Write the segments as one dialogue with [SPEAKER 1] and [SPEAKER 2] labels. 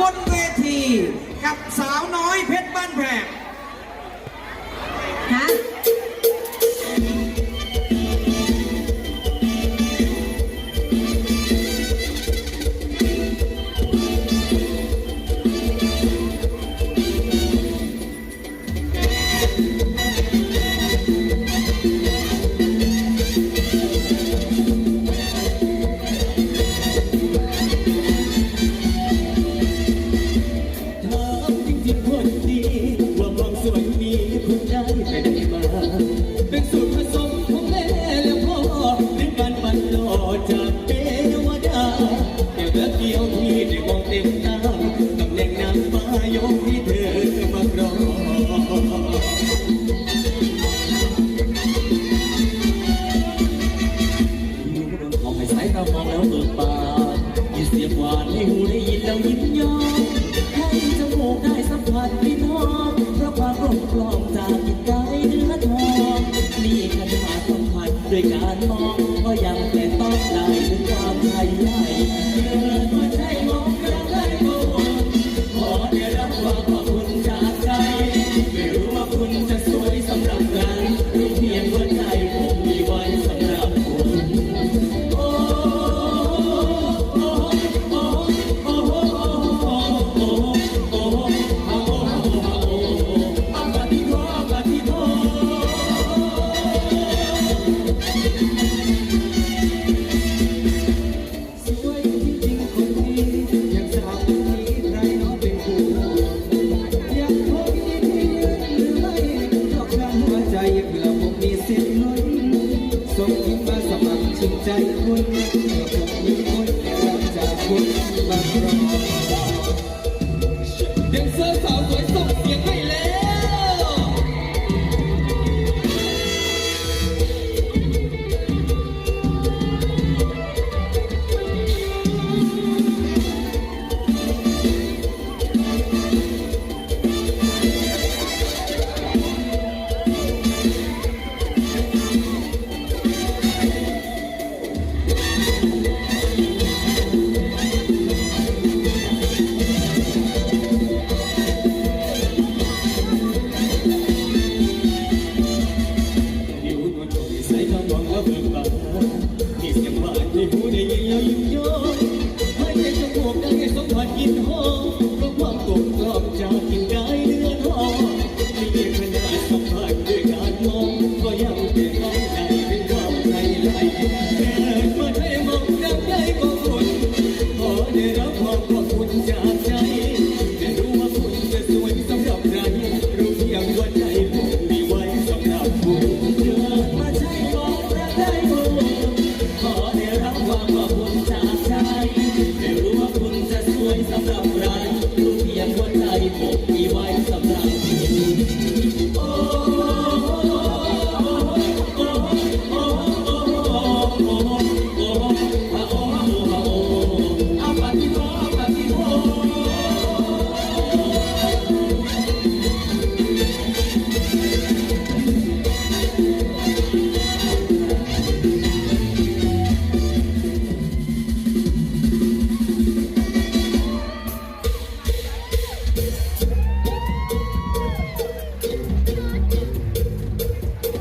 [SPEAKER 1] บนเวที กับสาวน้อยเพชรบ้านแพร
[SPEAKER 2] ฮะ
[SPEAKER 3] 有你的光点。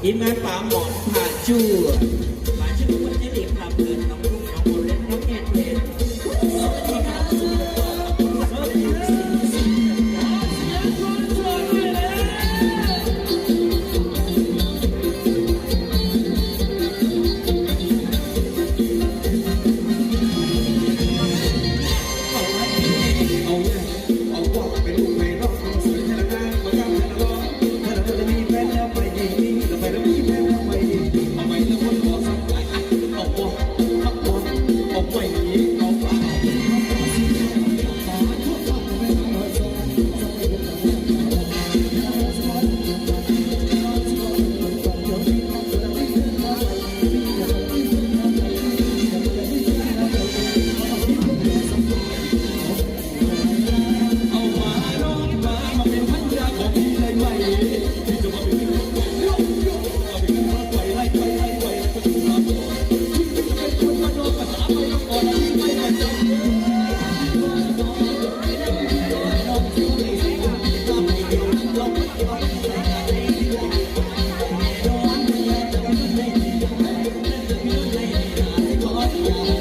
[SPEAKER 3] ทีมงานป่าหมอนผ่าจู่ Thank you.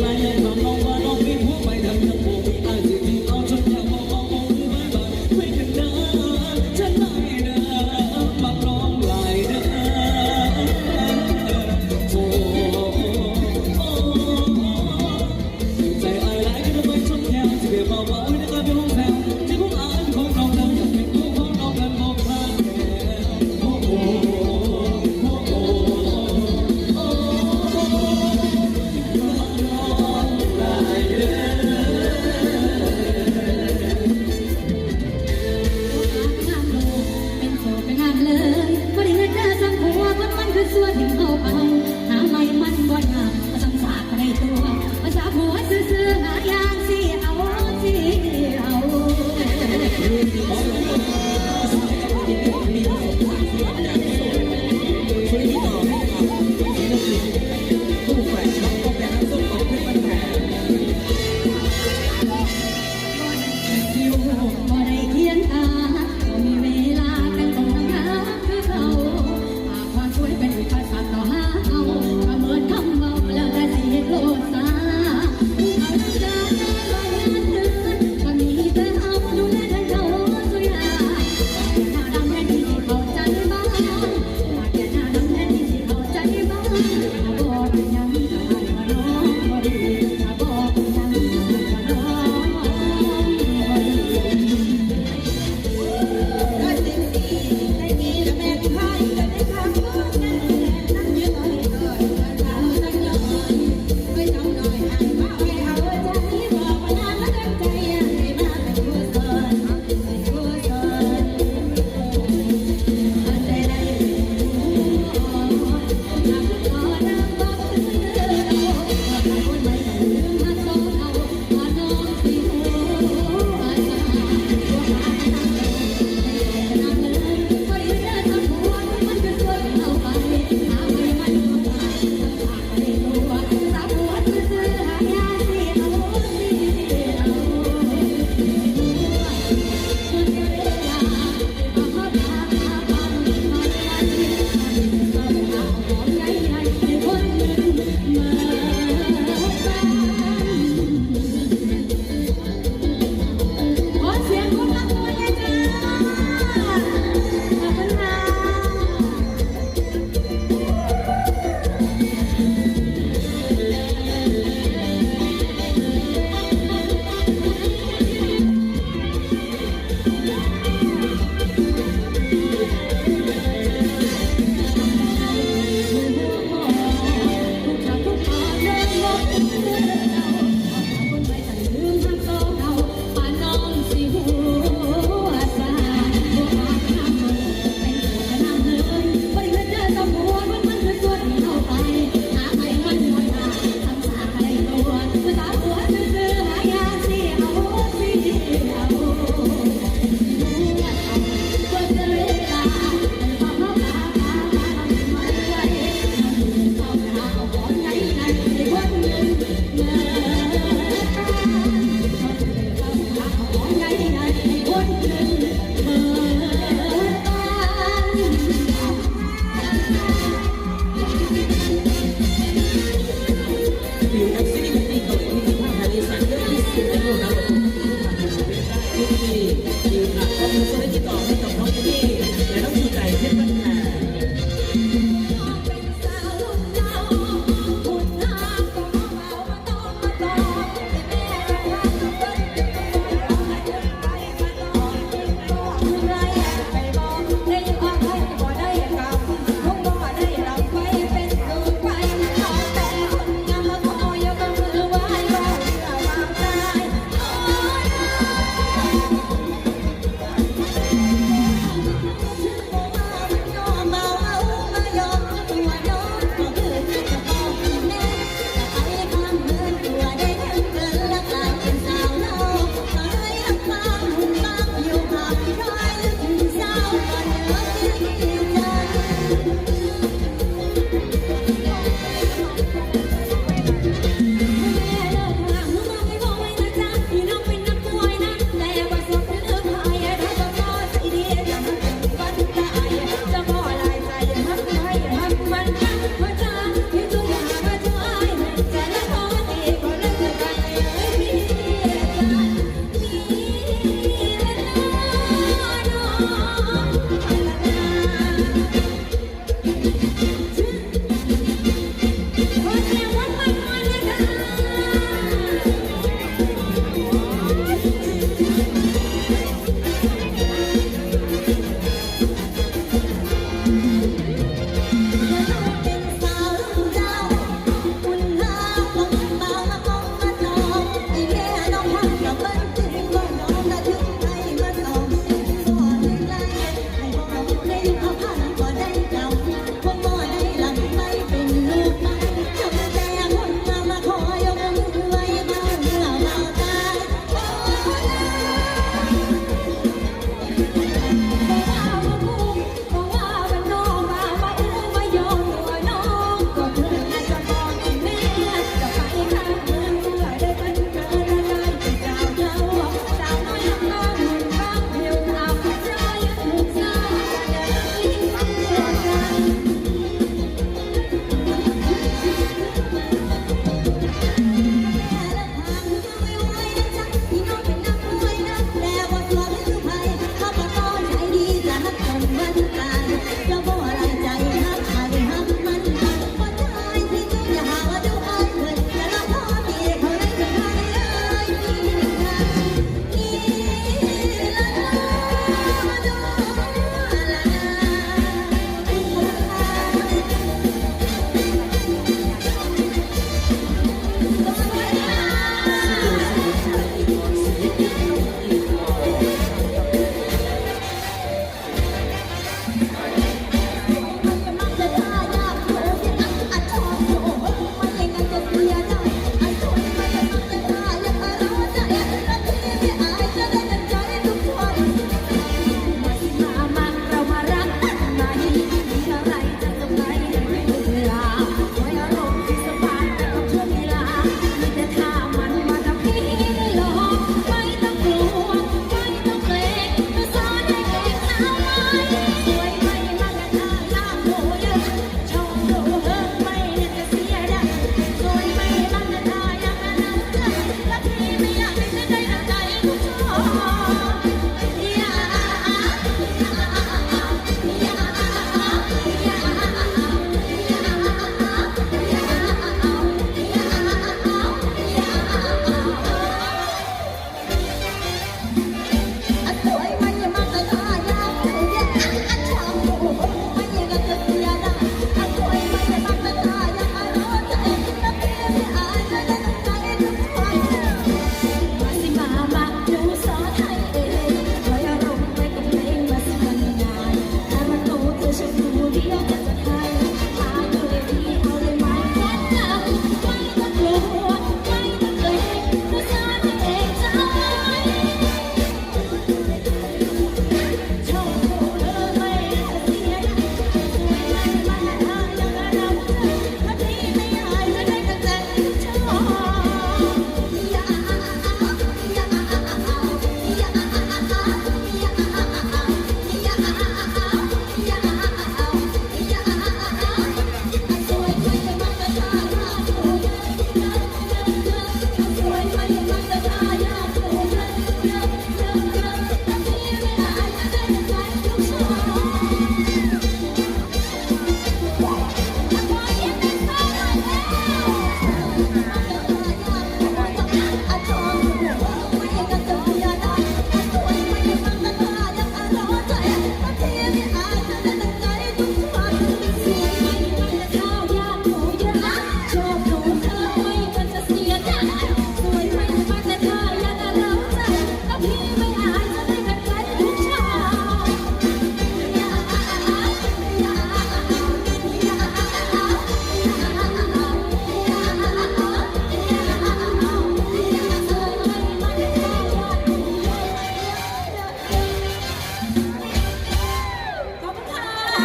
[SPEAKER 3] My. thank you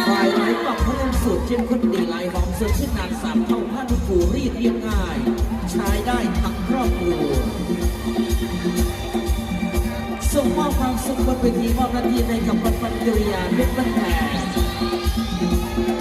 [SPEAKER 3] ฝ่ายร้ายปรับพลังสูตรเข้มข้
[SPEAKER 1] นดีลา
[SPEAKER 4] ยหอมส
[SPEAKER 3] ด
[SPEAKER 1] ชื่นนานสามเท่าผ้าทุกผูรีดเรียบง่าย ใช้ได้ทั้งครอบครัวส่งมอบความสุขบนเวทีมอบหน้าที่ในกับ
[SPEAKER 2] วันปัญญาเพชนบันแท
[SPEAKER 1] น